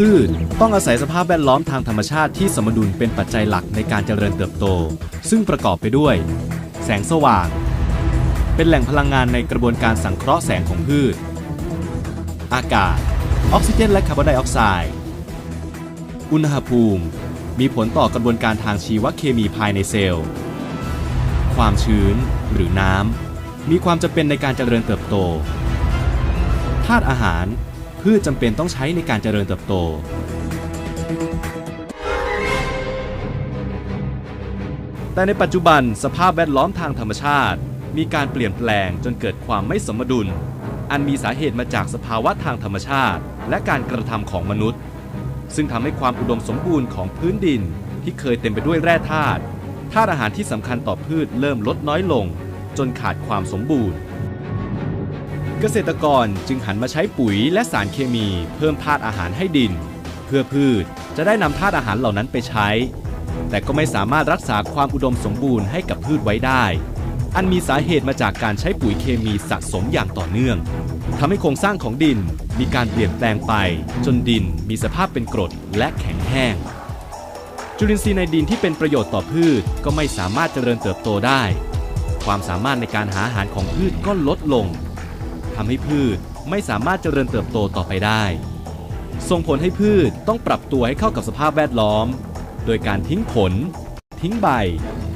พืช ต้องอาศัยสภาพแวดล้อมทางธรรมชาติที่สมดุลเป็นปัจจัยหลักในการเจริญเติบโต ซึ่งประกอบไปด้วย แสงสว่าง เป็นแหล่งพลังงานในกระบวนการสังเคราะห์แสงของพืช อากาศ ออกซิเจน และคาร์บอนไดออกไซด์ อุณหภูมิ มีผลต่อกระบวนการทางชีวเคมีภายในเซลล์ ความชื้น หรือน้ำมีความจำเป็นในการเจริญเติบโต ธาตุอาหาร พืชจำเป็นต้องใช้ในการเจริญเติบโต แต่ในปัจจุบันสภาพแวดล้อมทางธรรมชาติ มีการเปลี่ยนแปลงจนเกิดความไม่สมดุล อันมีสาเหตุมาจากสภาวะทางธรรมชาติ และการกระทำของมนุษย์ ซึ่งทำให้ความอุดมสมบูรณ์ของพื้นดินที่เคยเต็มไปด้วยแร่ธาตุธาตุอาหารที่สำคัญต่อพืชเริ่มลดน้อยลง จนขาดความสมบูรณ์ เกษตรกรจึงหันมาใช้ปุ๋ยและสารเคมี เพิ่มธาตุอาหารให้ดิน เพื่อพืชจะได้นำธาตุอาหารเหล่านั้นไปใช้ แต่ก็ไม่สามารถรักษาความอุดมสมบูรณ์ให้กับพืชไว้ได้ อันมีสาเหตุมาจากการใช้ปุ๋ยเคมีสะสมอย่างต่อเนื่องทำให้โครงสร้างของดินมีการเปลี่ยนแปลงไป จนดินมีสภาพเป็นกรดและแข็งแห้ง จุลินทรีย์ในดินที่เป็นประโยชน์ต่อพืชก็ไม่สามารถเจริญเติบโตได้ ความสามารถในการหาอาหารของพืชก็ลดลงำให้พืชไม่สามารถเจริญเติบโตต่อไปได้ ส่งผลให้พืชต้องปรับตัวให้เข้ากับสภาพแวดล้อม โดยการทิ้งผล ทิ้งใบ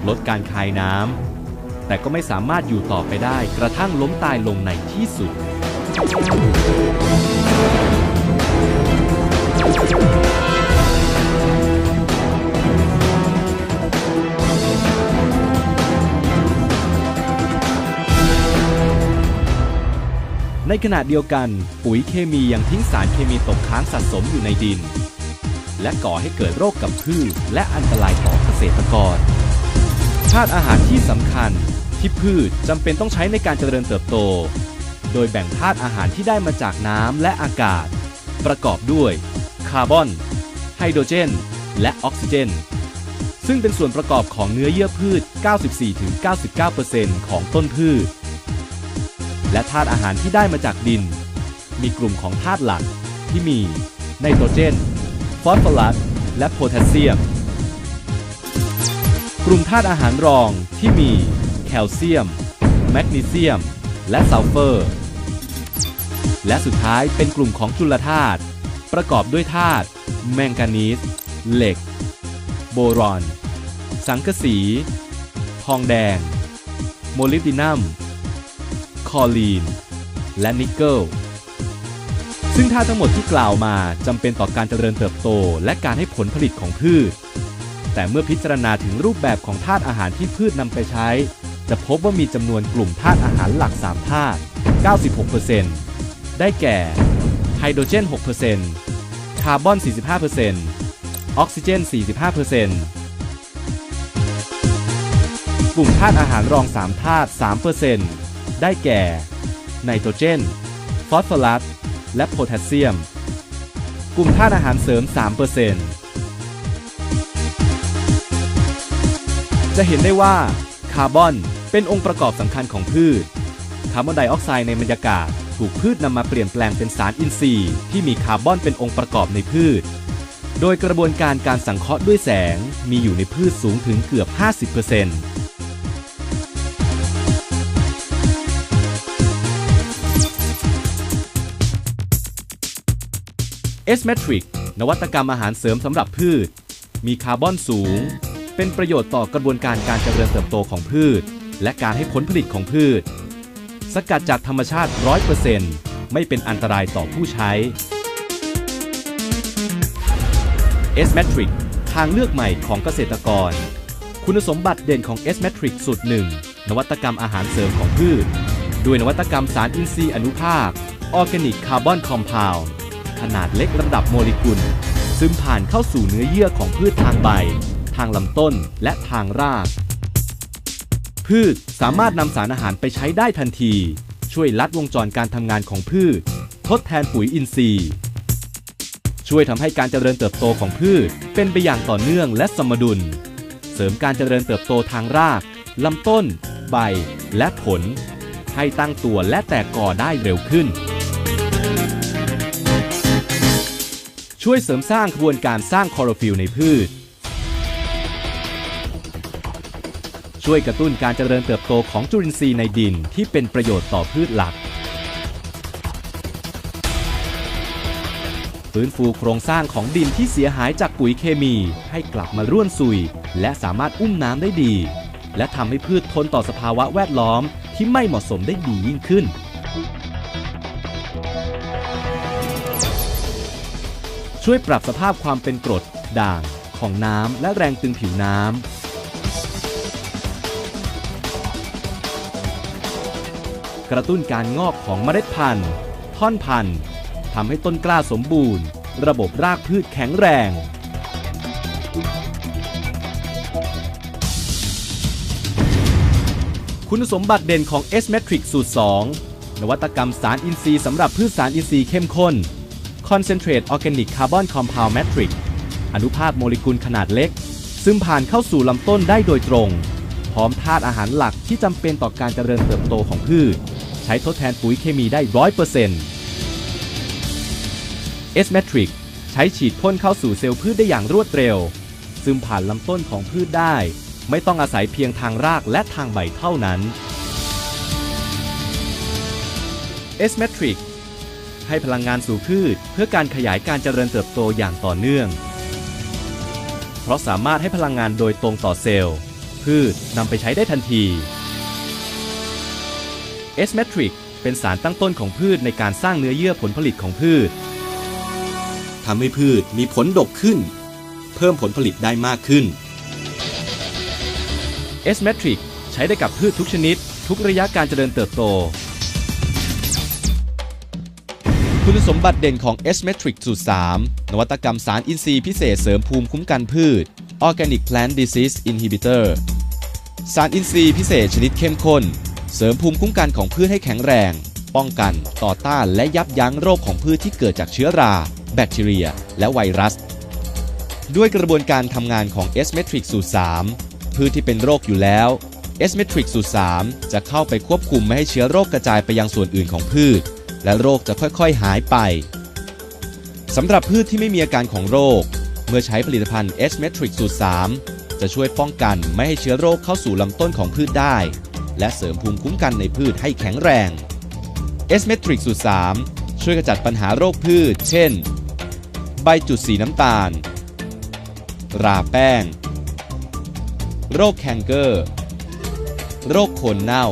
ลดการคายน้ำแต่ก็ไม่สามารถอยู่ต่อไปได้กระทั่งล้มตายลงในที่สุดใน ขณะเดียวกัน ปุ๋ยเคมียังทิ้งสารเคมีตกค้างสะสมอยู่ในดิน และก่อให้เกิดโรคกับพืชและอันตรายต่อเกษตรกรธาตุอาหารที่สำคัญที่พืชจำเป็นต้องใช้ในการเจริญเติบโต โดยแบ่งธาตุอาหารที่ได้มาจากน้ำและอากาศ ประกอบด้วย คาร์บอน ไฮโดรเจน และออกซิเจน ซึ่งเป็นส่วนประกอบของเนื้อเยื่อพืช 94-99%ของต้นพืช และธาตุอาหารที่ได้มาจากดิน มีกลุ่มของธาตุหลักที่มีไนโตรเจน ฟอสฟอรัส และโพแทสเซียม กลุ่มธาตุอาหารรองที่มีแคลเซียม แมกนีเซียม และซัลเฟอร์ และสุดท้ายเป็นกลุ่มของจุลธาตุประกอบด้วยธาตุแมงกานีส เหล็ก โบรอน สังกะสี ทองแดง โมลิบดินัม คอลีน และนิกเกิลซึ่งธาตุทั้งหมดที่กล่าวมาจำเป็นต่อการเจริญเติบโต และการให้ผลผลิตของพืช แต่เมื่อพิจารณาถึงรูปแบบของธาตุอาหารที่พืชนำไปใช้ จะพบว่ามีจำนวนกลุ่มธาตุอาหารหลัก 3 ธาตุ 96%ได้แก่ ไฮโดรเจน 6%คาร์บอน 45%ออกซิเจน 45%กลุ่มธาตุอาหารรอง 3 ธาตุ 3% ได้แก่ไนโตรเจน ฟอสฟอรัส และโพแทสเซียม กลุ่มธาตุอาหารเสริม 3%จะเห็นได้ว่าคาร์บอนเป็นองค์ประกอบสำคัญของพืช คาร์บอนไดออกไซด์ในบรรยากาศถูกพืชนำมาเปลี่ยนแปลงเป็นสารอินทรีย์ที่มีคาร์บอนเป็นองค์ประกอบในพืช โดยกระบวนการการสังเคราะห์ด้วยแสงมีอยู่ในพืชสูงถึงเกือบ 50% S Matrix นวัตกรรมอาหารเสริมสำหรับพืช มีคาร์บอนสูง เป็นประโยชน์ต่อกระบวนการการเจริญเติบโตของพืช และการให้ผลผลิตของพืช สกัดจากธรรมชาติ 100%ไม่เป็นอันตรายต่อผู้ใช้ S-Matrix ทางเลือกใหม่ของเกษตรกร คุณสมบัติเด่นของ S-Matrix สูตรหนึ่งนวัตกรรมอาหารเสริมของพืช ด้วยนวัตกรรมสารอินทรีย์อนุภาคออร์แกนิกคาร์บอนคอมเพล ขนาดเล็กระดับโมเลกุล ซึมผ่านเข้าสู่เนื้อเยื่อของพืชทางใบ ทางลำต้นและทางราก พืชสามารถนำสารอาหารไปใช้ได้ทันที ช่วยลัดวงจรการทำงานของพืช ทดแทนปุ๋ยอินทรีย์ ช่วยทำให้การเจริญเติบโตของพืชเป็นไปอย่างต่อเนื่องและสมดุล เสริมการเจริญเติบโตทางรากลำต้น ใบ และผล ให้ตั้งตัวและแตกกอได้เร็วขึ้น ช่วยเสริมสร้างกระบวนการสร้างคลอโรฟิลในพืช ช่วยกระตุ้นการเจริญเติบโตของจุลินทรีย์ในดินที่เป็นประโยชน์ต่อพืชหลัก ฟื้นฟูโครงสร้างของดินที่เสียหายจากปุ๋ยเคมีให้กลับมาร่วนซุย และสามารถอุ้มน้ำได้ดี และทำให้พืชทนต่อสภาวะแวดล้อมที่ไม่เหมาะสมได้ดียิ่งขึ้น ช่วยปรับสภาพความเป็นกรด ด่าง ของน้ำและแรงตึงผิวน้ำ กระตุ้นการงอกของเมล็ดพันธุ์ ท่อนพันธุ์ทำให้ต้นกล้าสมบูรณ์ ระบบรากพืชแข็งแรง คุณสมบัติเด่นของ S-Matrix สูตร 2 นวัตกรรมสารอินทรีย์สำหรับพืชสารอินทรีย์เข้มข้น Concentrate Organic Carbon Compound Matrix อนุภาคโมเลกุลขนาดเล็ก ซึมผ่านเข้าสู่ลำต้นได้โดยตรง พร้อมธาตุอาหารหลักที่จำเป็นต่อการเจริญเติบโตของพืช ใช้ทดแทนปุ๋ยเคมีได้100% S-Matrix ใช้ฉีดพ่นเข้าสู่เซลล์พืชได้อย่างรวดเร็ว ซึมผ่านลำต้นของพืชได้ ไม่ต้องอาศัยเพียงทางรากและทางใบเท่านั้น S-Matrix ให้พลังงานสู่พืช เพื่อการขยายการเจริญเติบโตอย่างต่อเนื่อง เพราะสามารถให้พลังงานโดยตรงต่อเซลล์ พืชนำไปใช้ได้ทันที S-Matrix เป็นสารตั้งต้นของพืชในการสร้างเนื้อเยื่อผลผลิตของพืชทำให้พืชมีผลดกขึ้น เพิ่มผลผลิตได้มากขึ้น S-Matrix ใช้ได้กับพืชทุกชนิด ทุกระยะการเจริญเติบโต คุณสมบัติเด่นของ S-Matrix สูตร3นวัตกรรมสารอินทรีย์พิเศษเสริมภูมิคุ้มกันพืช Organic Plant Disease Inhibitor สารอินทรีย์พิเศษชนิดเข้มข้น เสริมภูมิคุ้มกันของพืชให้แข็งแรง ป้องกัน ต่อต้านและยับยั้งโรคของพืชที่เกิดจากเชื้อรา แบคทีเรีย และไวรัส ด้วยกระบวนการทำงานของ S-Matrix สูตร3พืชที่เป็นโรคอยู่แล้ว S-Matrix สูตร3จะเข้าไปควบคุมไม่ให้เชื้อโรคกระจายไปยังส่วนอื่นของพืช และโรคจะค่อยๆหายไปสำหรับพืชที่ไม่มีอาการของโรค เมื่อใช้ผลิตภัณฑ์ S-Matrix สูตร 3 จะช่วยป้องกันไม่ให้เชื้อโรคเข้าสู่ลำต้นของพืชได้ และเสริมภูมิคุ้มกันในพืชให้แข็งแรง S-Matrix สูตร 3 ช่วยกระจัดปัญหาโรคพืช เช่น ใบจุดสีน้ำตาล ราแป้ง โรคแคนเกอร์ โรคโคนเน่า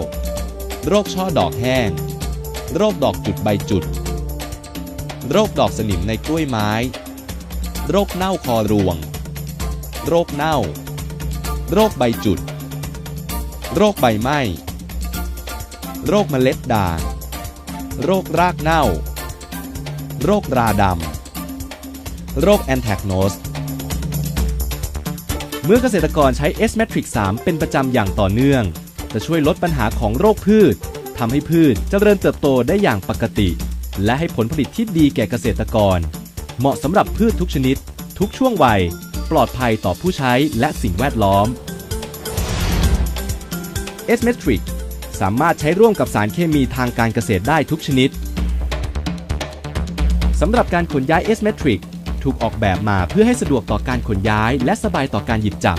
โรคช่อดอกแห้ง โรคดอกจุดใบจุด โรคดอกสนิมในกล้วยไม้ โรคเน่าคอรวง โรคเน่า โรคใบจุด โรคใบไหม้ โรคเมล็ดด่าง โรครากเน่า โรคราดำ โรคแอนแทกโนสเมื่อเกษตรกรใช้ S-Matrix 3 เป็นประจำอย่างต่อเนื่อง จะช่วยลดปัญหาของโรคพืช ทำให้พืชเจริญเติบโตได้อย่างปกติ และให้ผลผลิตที่ดีแก่เกษตรกร เหมาะสำหรับพืชทุกชนิด ทุกช่วงวัย ปลอดภัยต่อผู้ใช้และสิ่งแวดล้อม S-Matrix สามารถใช้ร่วมกับสารเคมีทางการเกษตรได้ทุกชนิดสำหรับการขนย้าย S-Matrix ถูกออกแบบมาเพื่อให้สะดวกต่อการขนย้ายและสบายต่อการหยิบจับ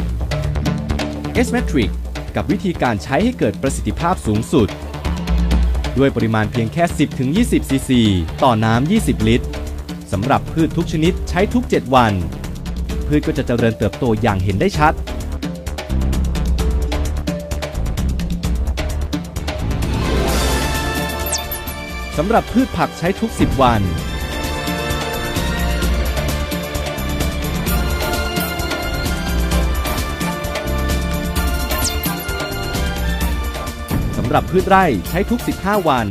S-Matrix กับวิธีการใช้ให้เกิดประสิทธิภาพสูงสุด ด้วยปริมาณเพียงแค่ 10-20 ซีซี ต่อน้ำ 20 ลิตรสำหรับพืชทุกชนิดใช้ทุก 7 วัน พืชก็จะเจริญเติบโตอย่างเห็นได้ชัด สำหรับพืชผักใช้ทุก 10 วัน หรับพืชไร่ใช้ทุก 15 วัน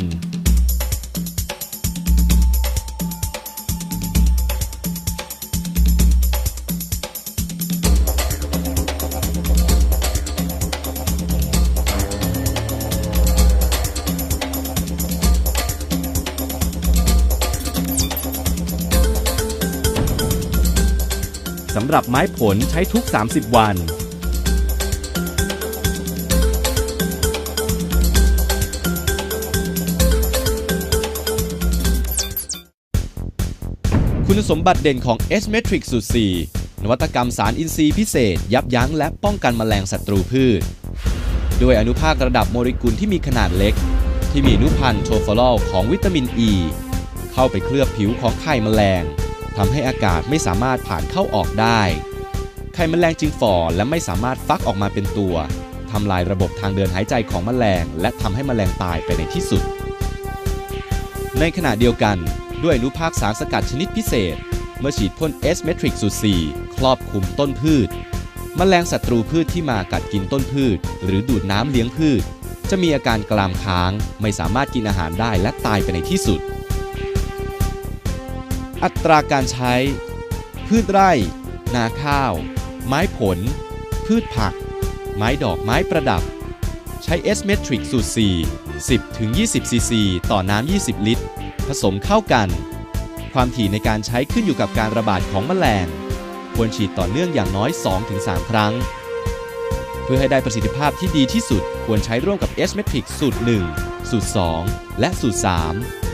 สำหรับไม้ผลใช้ทุก 30 วัน คุณสมบัติเด่นของ S-Matrix สูตร 4 นวัตกรรมสารอินทรีย์พิเศษ ยับยั้งและป้องกันแมลงศัตรูพืช ด้วยอนุภาคระดับโมเลกุลที่มีขนาดเล็ก ที่มีอนุพันธ์โทฟอรอลของวิตามินอ e, ีเข้าไปเคลือบผิวของไข่แมลงทำให้อากาศไม่สามารถผ่านเข้าออกได้ ไข่แมลงจึงฝ่อและไม่สามารถฟักออกมาเป็นตัวทำลายระบบทางเดินหายใจของแมลง และทำให้แมลงตายไปในที่สุด ในขณะเดียวกัน ด้วยอนุภาคสารสกัดชนิดพิเศษ เมื่อฉีดพ่น S-Matrix สูตร4ครอบคลุมต้นพืชแมลงศัตรูพืชที่มากัดกินต้นพืช หรือดูดน้ำเลี้ยงพืช จะมีอาการกรามค้าง ไม่สามารถกินอาหารได้และตายไปในที่สุด อัตราการใช้ พืชไร่ นาข้าว ไม้ผล พืชผัก ไม้ดอกไม้ประดับ ใช้ S-Matrix สูตร 4 10-20 ซีซี ต่อน้ำ 20 ลิตร ผสมเข้ากัน ความถี่ในการใช้ขึ้นอยู่กับการระบาดของแมลง ควรฉีดต่อเนื่องอย่างน้อย 2-3 ครั้ง เพื่อให้ได้ประสิทธิภาพที่ดีที่สุดควรใช้ร่วมกับ S-Matrix สูตร 1 สูตร 2 และสูตร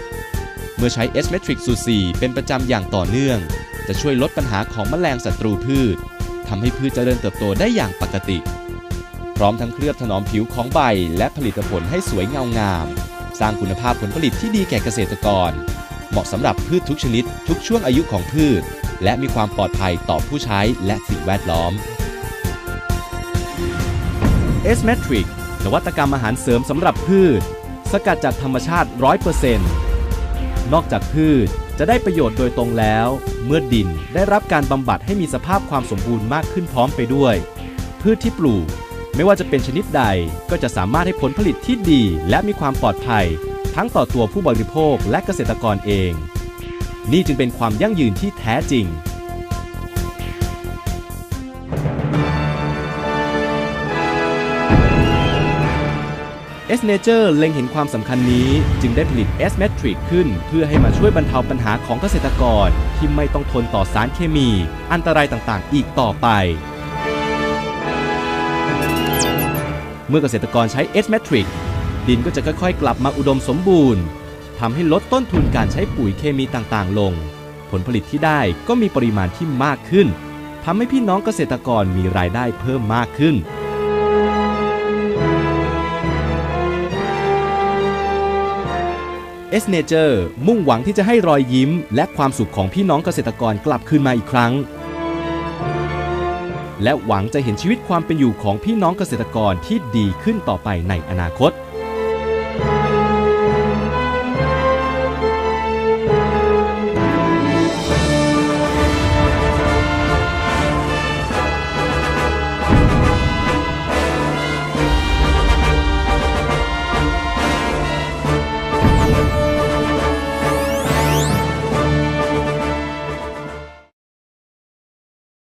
3 เมื่อใช้ S-Matrix สูตร 4 เป็นประจำอย่างต่อเนื่อง จะช่วยลดปัญหาของแมลงศัตรูพืชทำให้พืชเจริญเติบโตได้อย่างปกติ พร้อมทั้งเคลือบถนอมผิวของใบและผลิตผลให้สวยเงางาม สร้างคุณภาพผลผลิตที่ดีแก่เกษตรกร เหมาะสำหรับพืชทุกชนิด ทุกช่วงอายุของพืช และมีความปลอดภัยต่อผู้ใช้และสิ่งแวดล้อม S-Matrix นวัตกรรมอาหารเสริมสำหรับพืช สกัดจากธรรมชาติ 100%นอกจากพืชจะได้ประโยชน์โดยตรงแล้ว เมื่อดินได้รับการบำบัดให้มีสภาพความสมบูรณ์มากขึ้นพร้อมไปด้วย พืชที่ปลูก ไม่ว่าจะเป็นชนิดใดก็จะสามารถให้ผลผลิตที่ดี และมีความปลอดภัย ทั้งต่อตัวผู้บริโภคและเกษตรกรเอง นี่จึงเป็นความยั่งยืนที่แท้จริง S Nature เล็งเห็นความสำคัญนี้ จึงได้ผลิต S Matrix ขึ้น เพื่อให้มาช่วยบรรเทาปัญหาของเกษตรกร ที่ไม่ต้องทนต่อสารเคมี อันตรายต่างๆ อีกต่อไป เมื่อเกษตรกรใช้ S Matrix ดินก็จะค่อยๆ กลับมาอุดมสมบูรณ์ทำให้ลดต้นทุนการใช้ปุ๋ยเคมีต่างๆ ลง ผลผลิตที่ได้ก็มีปริมาณที่มากขึ้นทำให้พี่น้องเกษตรกรมีรายได้เพิ่มมากขึ้น S Nature มุ่งหวังที่จะให้รอยยิ้ม และความสุขของพี่น้องเกษตรกรกลับคืนมาอีกครั้ง และหวังจะเห็นชีวิตความเป็นอยู่ของพี่น้องเกษตรกรที่ดีขึ้นต่อไปในอนาคต